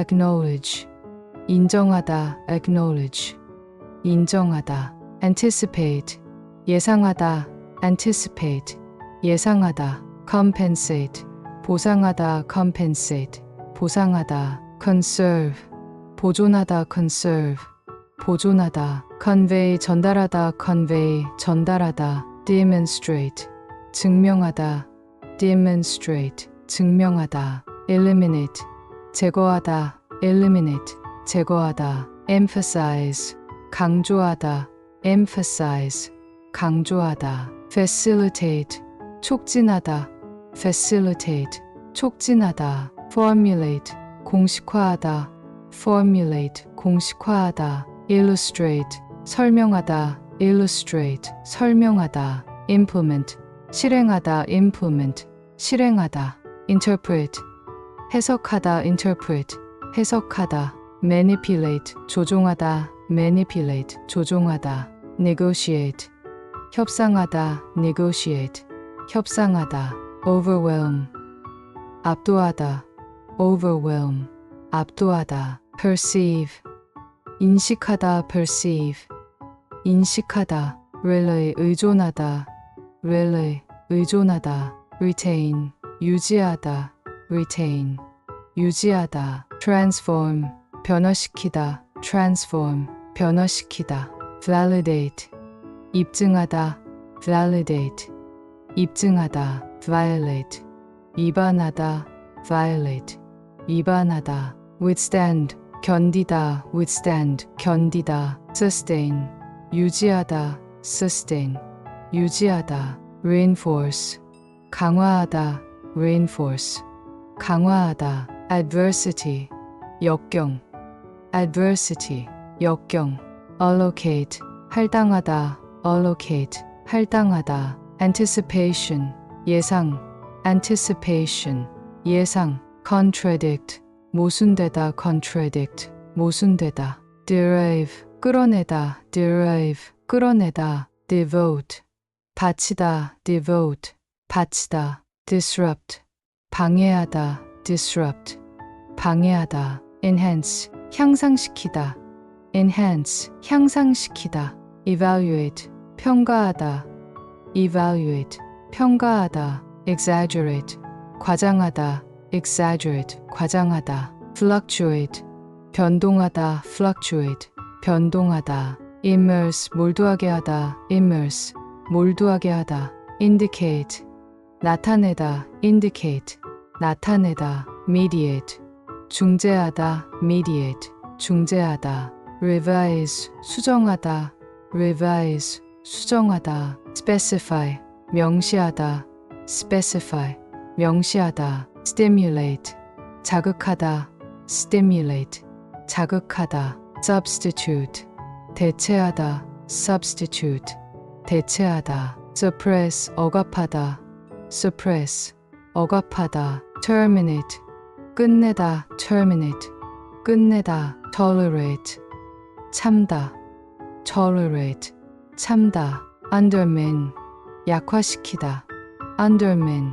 acknowledge 인정하다 acknowledge 인정하다 anticipate 예상하다 anticipate 예상하다 compensate 보상하다 compensate 보상하다 conserve 보존하다 conserve 보존하다 convey 전달하다 convey 전달하다 demonstrate 증명하다 demonstrate 증명하다 eliminate 제거하다 eliminate 제거하다 emphasize 강조하다 emphasize 강조하다 facilitate 촉진하다 facilitate 촉진하다 formulate 공식화하다 formulate 공식화하다 illustrate 설명하다 illustrate 설명하다 implement 실행하다 implement 실행하다 interpret 해석하다 interpret 해석하다 manipulate 조종하다 manipulate 조종하다 negotiate 협상하다 negotiate 협상하다 overwhelm 압도하다 overwhelm 압도하다 perceive 인식하다 perceive 인식하다 rely 의존하다 rely 의존하다 retain 유지하다 retain 유지하다 transform 변화시키다 transform 변화시키다 validate 입증하다 validate 입증하다 violate 위반하다 violate 위반하다 withstand 견디다 withstand 견디다 sustain 유지하다 sustain 유지하다 reinforce 강화하다 reinforce 강화하다 adversity 역경 adversity 역경 allocate 할당하다 allocate 할당하다 anticipation 예상 anticipation 예상 contradict 모순되다 contradict 모순되다 derive 끌어내다 derive 끌어내다 devote 바치다 devote 바치다 disrupt 방해하다 disrupt 방해하다 enhance 향상시키다 enhance 향상시키다 evaluate 평가하다 evaluate 평가하다 exaggerate 과장하다 exaggerate 과장하다 fluctuate 변동하다 fluctuate 변동하다 immerse 몰두하게 하다 immerse 몰두하게 하다 indicate 나타내다 indicate 나타내다 mediate 중재하다 mediate 중재하다 revise 수정하다 revise 수정하다 specify 명시하다 specify 명시하다 stimulate 자극하다 stimulate 자극하다 substitute 대체하다 substitute 대체하다 suppress 억압하다 suppress 억압하다 terminate 끝내다 terminate 끝내다 tolerate 참다 tolerate 참다 undermine 약화시키다 undermine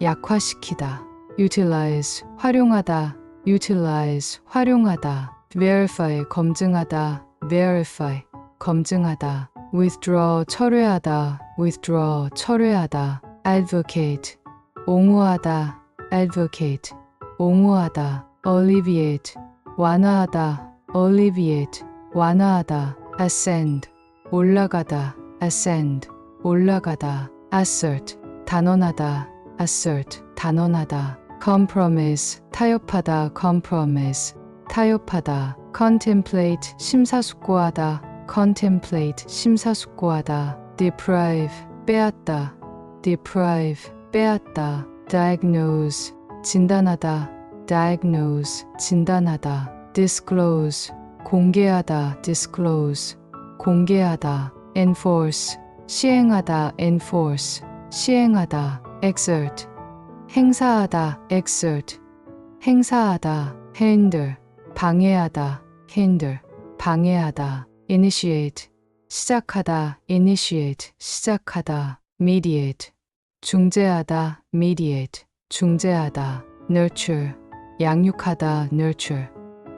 약화시키다 utilize 활용하다 utilize 활용하다 verify 검증하다 verify 검증하다 withdraw 철회하다 withdraw 철회하다 advocate 옹호하다 advocate 옹호하다 alleviate 완화하다 alleviate 완화하다 ascend 올라가다 ascend 올라가다 assert 단언하다 assert 단언하다 compromise 타협하다 compromise 타협하다 contemplate 심사숙고하다 contemplate 심사숙고하다 deprive 빼앗다 deprive 빼앗다 diagnose 진단하다 diagnose 진단하다 disclose 공개하다 disclose 공개하다 enforce 시행하다 enforce 시행하다 exert 행사하다 exert 행사하다 hinder 방해하다 hinder 방해하다 initiate 시작하다 initiate 시작하다 mediate 중재하다 mediate 중재하다 nurture 양육하다 nurture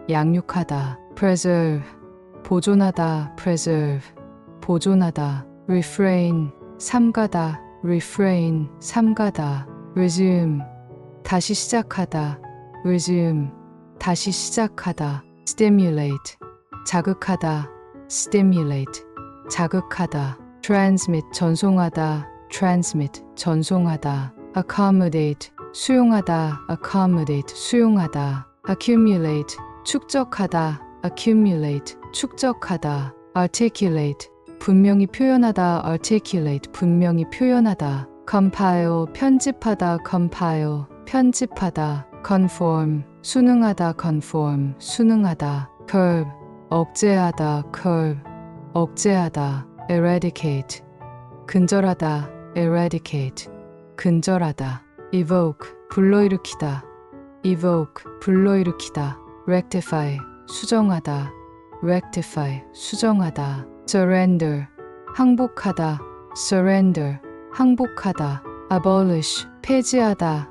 양육하다 preserve 보존하다 preserve 보존하다 refrain 삼가다 refrain 삼가다 resume 다시 시작하다 resume 다시 시작하다 stimulate 자극하다 stimulate 자극하다 transmit 전송하다 transmit 전송하다 accommodate 수용하다 accommodate 수용하다 accumulate 축적하다 accumulate 축적하다 articulate 분명히 표현하다 articulate 분명히 표현하다 compile 편집하다 compile 편집하다 conform 순응하다 conform 순응하다 curb 억제하다 curb 억제하다 eradicate 근절하다 eradicate 근절하다 evoke 불러일으키다 evoke 불러일으키다 rectify 수정하다 rectify 수정하다 surrender 항복하다 surrender 항복하다 abolish 폐지하다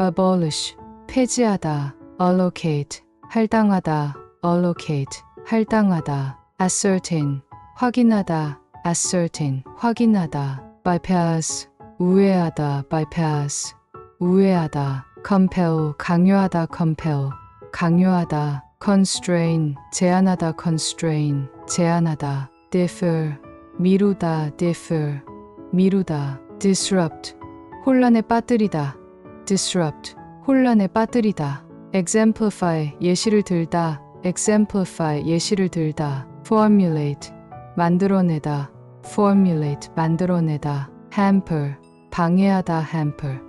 abolish 폐지하다 allocate 할당하다 allocate 할당하다 ascertain 확인하다 ascertain 확인하다 bypass 우회하다 bypass 우회하다 compel 강요하다 compel 강요하다 constrain 제한하다 constrain 제한하다 defer 미루다 defer 미루다 disrupt 혼란에 빠뜨리다 disrupt 혼란에 빠뜨리다 exemplify 예시를 들다 exemplify 예시를 들다 formulate 만들어내다 formulate 만들어내다 hamper 방해하다 hamper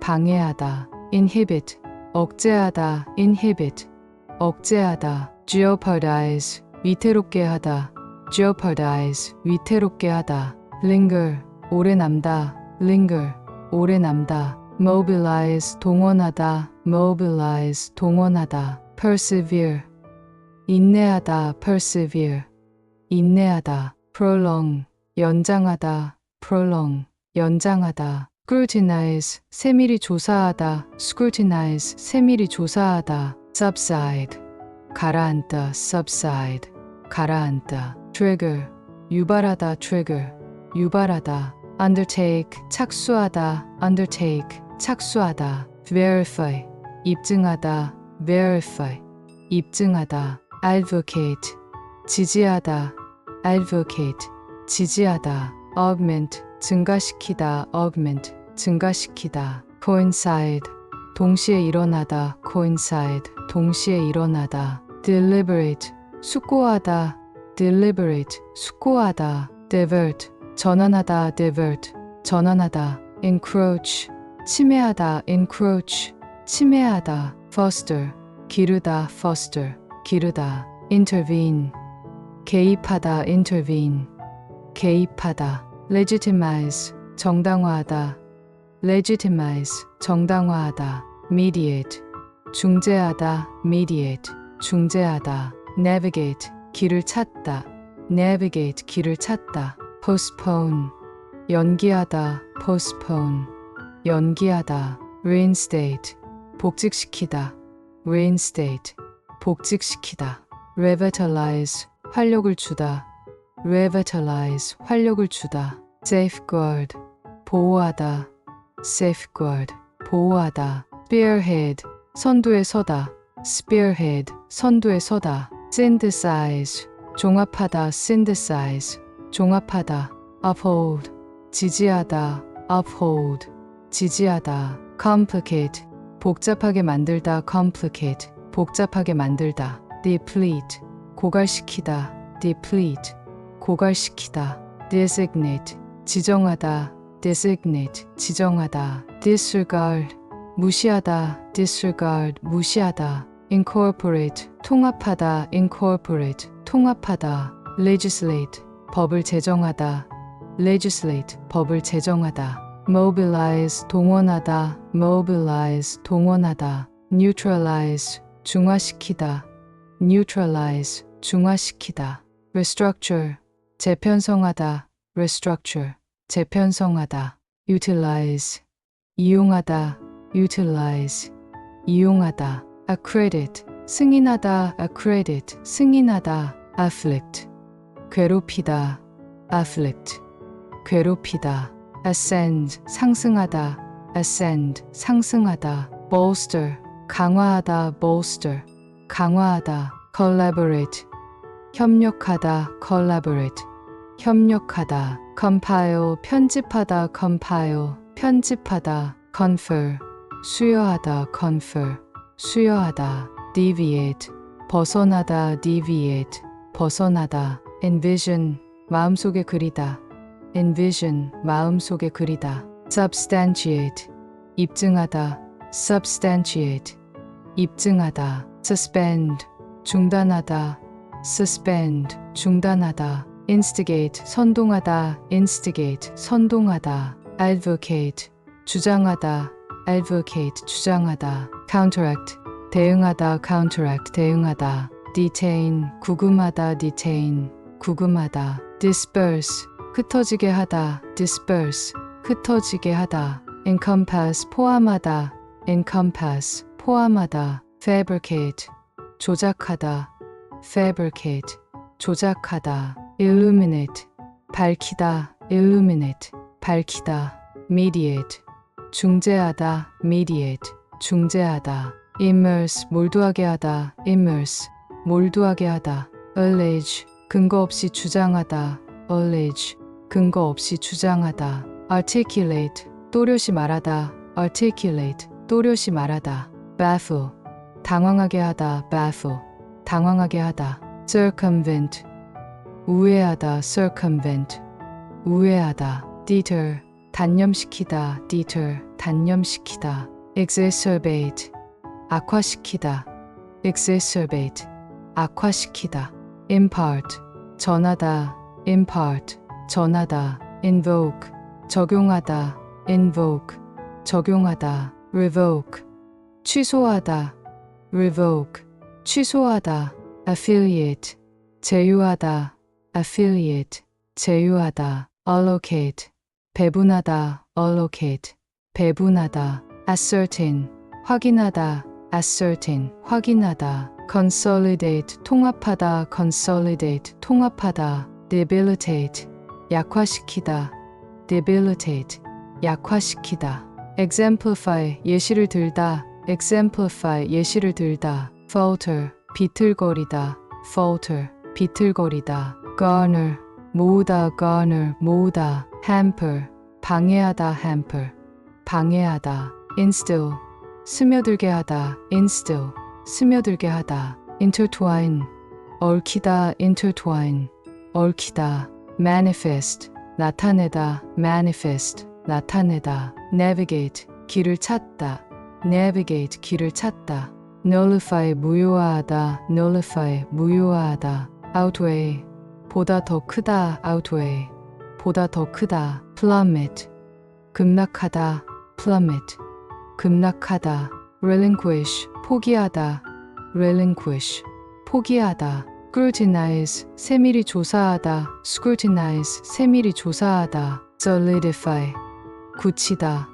방해하다 inhibit 억제하다 inhibit 억제하다 jeopardize 위태롭게 하다 jeopardize 위태롭게 하다 linger 오래 남다 linger 오래 남다 mobilize 동원하다 mobilize 동원하다 persevere 인내하다 persevere 인내하다 prolong 연장하다 prolong 연장하다 scrutinize 세밀히 조사하다 scrutinize 세밀히 조사하다 subside 가라앉다 subside 가라앉다 trigger 유발하다 trigger 유발하다 undertake 착수하다 undertake 착수하다 verify 입증하다 verify 입증하다 advocate 지지하다 advocate 지지하다 augment 증가시키다 augment 증가시키다 coincide 동시에 일어나다 coincide 동시에 일어나다 deliberate 숙고하다 deliberate 숙고하다 divert 전환하다 divert 전환하다 encroach 침해하다 encroach 침해하다 foster 기르다 foster 기르다 intervene 개입하다 intervene 개입하다 legitimize 정당화하다 legitimize 정당화하다 mediate 중재하다 mediate 중재하다 navigate 길을 찾다 navigate 길을 찾다 postpone 연기하다 postpone 연기하다 reinstate 복직시키다 reinstate 복직시키다 revitalize 활력을 주다 revitalize 활력을 주다 safeguard 보호하다 safeguard 보호하다 spearhead 선두에 서다 spearhead 선두에 서다 synthesize 종합하다 synthesize 종합하다 uphold 지지하다 uphold 지지하다 complicate 복잡하게 만들다 complicate 복잡하게 만들다 deplete 고갈시키다 deplete 고갈시키다 designate 지정하다 designate 지정하다 disregard 무시하다 disregard 무시하다 incorporate 통합하다 incorporate 통합하다 legislate 법을 제정하다 legislate 법을 제정하다 mobilize 동원하다 mobilize 동원하다 neutralize 중화시키다 neutralize 중화시키다 restructure 재편성하다 restructure 재편성하다 utilize 이용하다 utilize 이용하다 accredit 승인하다 accredit 승인하다 afflict 괴롭히다 afflict 괴롭히다 ascend 상승하다 ascend 상승하다 bolster 강화하다 bolster 강화하다 collaborate 협력하다 collaborate 협력하다 compile 편집하다 compile 편집하다 confer 수여하다 confer 수여하다 deviate 벗어나다 deviate 벗어나다 envision 마음속에 그리다 envision 마음속에 그리다 substantiate 입증하다 substantiate 입증하다 suspend 중단하다 suspend 중단하다 instigate 선동하다 instigate 선동하다 advocate 주장하다 advocate 주장하다 counteract 대응하다 counteract 대응하다 detain 구금하다 detain 구금하다 disperse 흩어지게 하다 disperse 흩어지게 하다 encompass 포함하다 encompass 포함하다 fabricate 조작하다 fabricate 조작하다 illuminate 밝히다 illuminate 밝히다 mediate 중재하다 mediate 중재하다 immerse 몰두하게 하다 immerse 몰두하게 하다 allege 근거 없이 주장하다 allege 근거 없이 주장하다 articulate 또렷이 말하다 articulate 또렷이 말하다 baffle 당황하게 하다 baffle 당황하게 하다 circumvent 우회하다 circumvent 우회하다 deter 단념시키다 deter 단념시키다 exacerbate 악화시키다 exacerbate 악화시키다 impart 전하다 impart 전하다 invoke 적용하다 invoke 적용하다 revoke 취소하다 revoke 취소하다 affiliate 제휴하다 affiliate 제휴하다 allocate 배분하다 allocate 배분하다 ascertain 확인하다 ascertain 확인하다 consolidate 통합하다 consolidate 통합하다 debilitate 약화시키다 debilitate 약화시키다 exemplify 예시를 들다 exemplify 예시를 들다 falter 비틀거리다 falter 비틀거리다 garner 모으다 garner 모으다 hamper 방해하다 hamper 방해하다 instill 스며들게 하다 instill 스며들게 하다 intertwine 얽히다 intertwine 얽히다 manifest 나타내다 manifest 나타내다 navigate 길을 찾다 navigate 길을 찾다 nullify 무효화하다 nullify 무효화하다 outweigh 보다 더 크다 outweigh 보다 더 크다 plummet 급락하다 plummet 급락하다 relinquish 포기하다 relinquish 포기하다 scrutinize 세밀히 조사하다 scrutinize 세밀히 조사하다 solidify 굳히다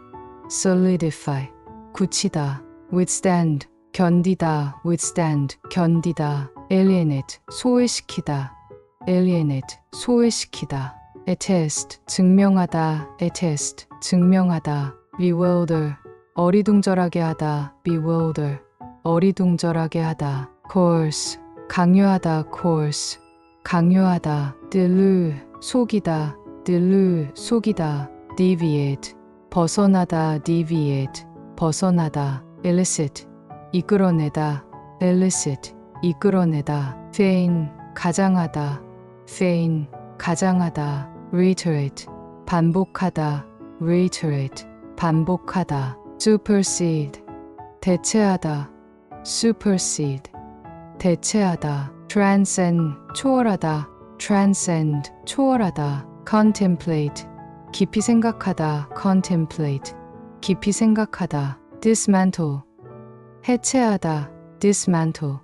solidify 굳히다 withstand 견디다 withstand 견디다 alienate 소외시키다 alienate 소외시키다 attest 증명하다 attest 증명하다 bewilder 어리둥절하게 하다 bewilder 어리둥절하게 하다 coerce 강요하다 coerce 강요하다 delude 속이다 delude 속이다 deviate 벗어나다 deviate 벗어나다 illicit 이끌어내다 illicit 이끌어내다 feign 가장하다 feign 가장하다 reiterate 반복하다 reiterate 반복하다 supersede 대체하다 supersede 대체하다 transcend 초월하다 transcend 초월하다 contemplate 깊이 생각하다 contemplate 깊이 생각하다 dismantle 해체하다 dismantle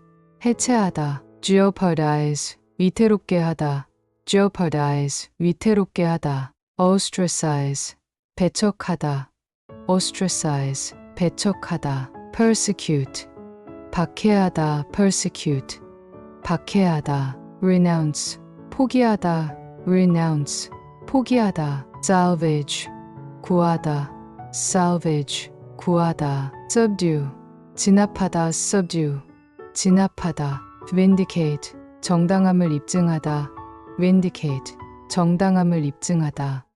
해체하다 jeopardize 위태롭게 하다 jeopardize 위태롭게 하다 ostracize 배척하다 ostracize 배척하다 persecute 박해하다 persecute 박해하다 renounce 포기하다 renounce 포기하다 salvage 구하다 salvage 구하다 subdue 진압하다 subdue. 진압하다 vindicate. 정당함을 입증하다 vindicate. 정당함을 입증하다